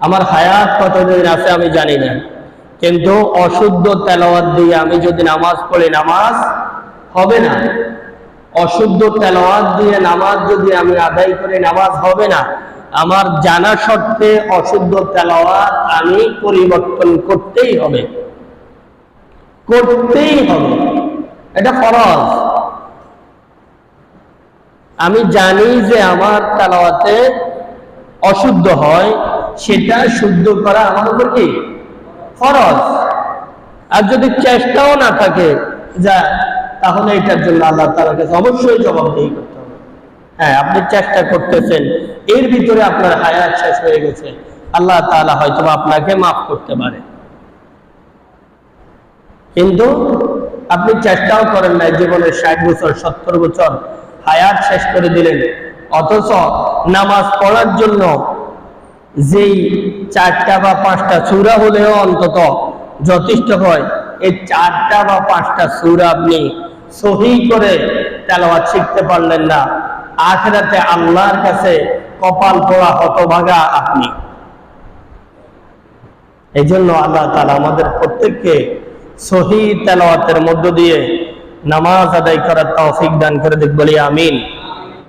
আমার হায়াত কতদিন আছে আমি জানি না। কিন্তু অশুদ্ধ তেলাওয়াত দিয়ে আমি যদি নামাজ পড়ি, নামাজ হবে না। অশুদ্ধ তেলাওয়াত দিয়ে নামাজ যদি আমি আদায় করি, নামাজ হবে না। আমার জানা সত্ত্বে অশুদ্ধ তেলাওয়াত আমি পরিবর্তন করতেই হবে। করতেই হবে। এটা ফরজ। আমি জানি যে আমার তেলাওয়াতে অশুদ্ধ হয় সেটা শুদ্ধ করা আমার উপর কি? ফরজ। আর যদি চেষ্টাও না থাকে যা, তাহলে এটার জন্য আল্লাহ তালার কাছে অবশ্যই জবাবদেহি করতে হবে। হ্যাঁ আপনি চেষ্টা করতেছেন, এর ভিতরে আপনার হায়াত শেষ হয়ে গেছে। আল্লাহ তাআলা হয়তো আপনাকে মাফ করতে পারে। কিন্তু আপনি চেষ্টাও করেন না জীবনের ষাট বছর, সত্তর বছর হায়াত শেষ করে দিলেন। অথচ নামাজ পড়ার জন্য যেই চারটা বা পাঁচটা সুরা হলেও অন্তত যথেষ্ট হয়, এই চারটা বা পাঁচটা সুরা আপনি সহি করে তেলাওয়াত শিখতে পারলেন না। আখেরাতে আল্লাহর কাছে কপাল পোড়া হতভাগা আপনি। এই জন্য আল্লাহ তালা আমাদের প্রত্যেককে সহি তেলাওয়াতের মধ্য দিয়ে নামাজ আদায় করার তৌফিক দান করে দেখ বলি আমিন।